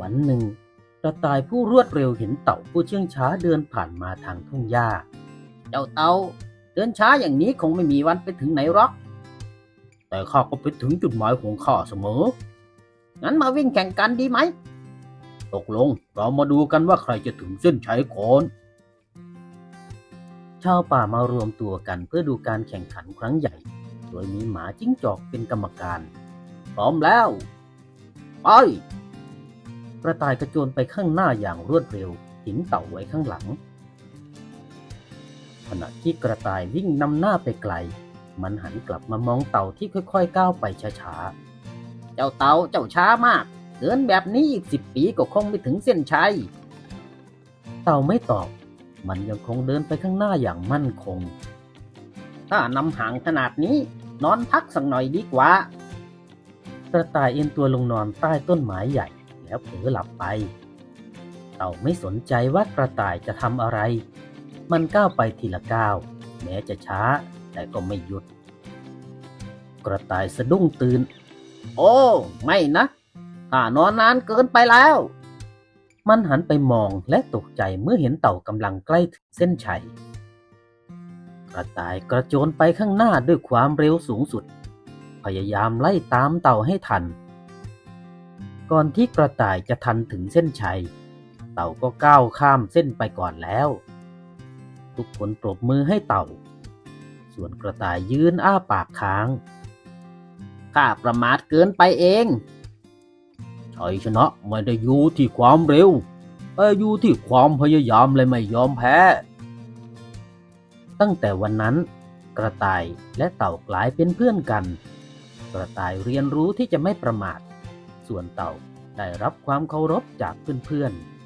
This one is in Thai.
วันหนึ่งกระต่ายผู้รวดเร็วเห็นเต่าผู้เชื่องช้าเดินผ่านมาทางทุ่งหญ้า เจ้าเต่าเดินช้าอย่างนี้คงไม่มีวันไปถึงไหนหรอก แต่ข้าก็ไปถึงจุดหมายของข้าเสมอ งั้นมาวิ่งแข่งกันดีไหม ตกลงเรามาดูกันว่าใครจะถึงเส้นชัยก่อนชาวป่ามารวมตัวกันเพื่อดูการแข่งขันครั้งใหญ่ โดยมีหมาจิ้งจอกเป็นกรรมการ พร้อมแล้ว ไป กระต่ายกระโจนไปข้างหน้าอย่างรวดเร็วทิ้งเต่าไว้ข้างหลัง ขณะที่กระต่ายวิ่งนำหน้าไปไกล มันหันกลับมามองเต่าที่ค่อยๆก้าวไปช้าๆ เจ้าเต่าเจ้าช้ามาก เดินแบบนี้อีกสิบปีก็คงไม่ถึงเส้นชัย เต่าไม่ตอบ มันยังคงเดินไปข้างหน้าอย่างมั่นคง ถ้านำห่างขนาดนี้นอนพักสักหน่อยดีกว่า กระต่ายเอ็นตัวลงนอนใต้ต้นไม้ใหญ่ แล้วเผลอหลับไป เต่าไม่สนใจว่ากระต่ายจะทำอะไร มันก้าวไปทีละก้าว แม้จะช้าแต่ก็ไม่หยุด กระต่ายสะดุ้งตื่น โอ้ ไม่นะข้านอนนานเกินไปแล้ว มันหันไปมองและตกใจเมื่อเห็นเต่ากำลังใกล้ถึงเส้นชัย กระต่ายกระโจนไปข้างหน้าด้วยความเร็วสูงสุด พยายามไล่ตามเต่าให้ทัน ก่อนที่กระต่ายจะทันถึงเส้นชัย เต่าก็ก้าวข้ามเส้นไปก่อนแล้ว ทุกคนปรบมือให้เต่า ส่วนกระต่ายยืนอ้าปากค้าง ข้าประมาทเกินไปเองชัยชนะไม่ได้อยู่ที่ความเร็วแต่อยู่ที่ความพยายามและไม่ยอมแพ้ ตั้งแต่วันนั้น กระต่ายและเต่ากลายเป็นเพื่อนกัน กระต่ายเรียนรู้ที่จะไม่ประมาท ส่วนเต่า ได้รับความเคารพจากเพื่อนๆ